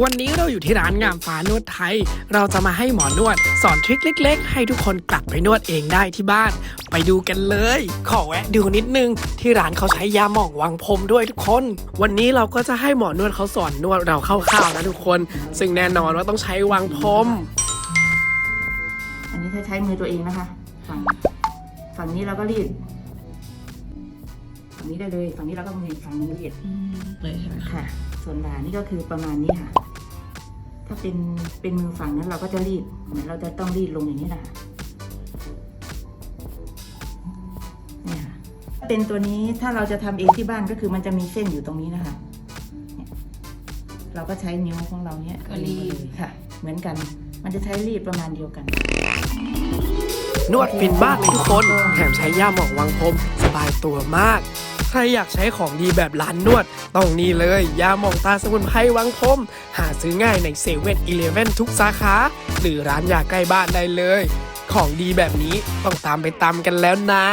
วันนี้เราอยู่ที่ร้านงามฟ้านวดไทย เราจะมาให้หมอนวด สอนทริคเล็ก ๆ ให้ทุกคนกลับไปนวดเองได้ที่บ้าน ไปดูกันเลย ขอแวะดูนิดนึง ที่ร้านเขาใช้ยาหมองวังพรมด้วยทุกคน วันนี้เราก็จะให้หมอนวดเขาสอนนวดเราเข้าๆนะทุกคน ซึ่งแน่นอนว่าต้องใช้วังพรม อันนี้ถ้ใช้มือตัวเองนะคะ ฝั่งฝั่งนี้เราก็รีด ฝั่งนี้ได้เลยฝั่งนี้เราก็มือฝั่งนี้รีดเลยใช่ไหมค่ะ ส่วนบ่านี่ก็คือประมาณนี้ค่ะ ถ้าเป็นเป็นมือฝั่งนั้นเราก็จะรีดเหมือนเราจะต้องรีดลงอย่างนี้นะคะเนี่ยค่ะถ้าเป็นตัวนี้ถ้าเราจะทำเองที่บ้านก็คือมันจะมีเส้นอยู่ตรงนี้นะคะเนี่ยเราก็ใช้นิ้วของเราเนี่ยก็รีดค่ะ เหมือนกัน มันจะใช้รีดประมาณเดียวกันนวดฟินมากเลยทุกคน แถมใช้ย่าหมองวังพรมสบายตัวมาก ใครอยากใช้ของดีแบบร้านนวด ต้องนี่เลยยาหมองตาสมุนไพรวังพมหาซื้อง่ายในเซเว่นอีเลฟเว่นทุกสาขา หรือร้านยาใกล้บ้านได้เลย ของดีแบบนี้ต้องตามไปตามกันแล้วนะ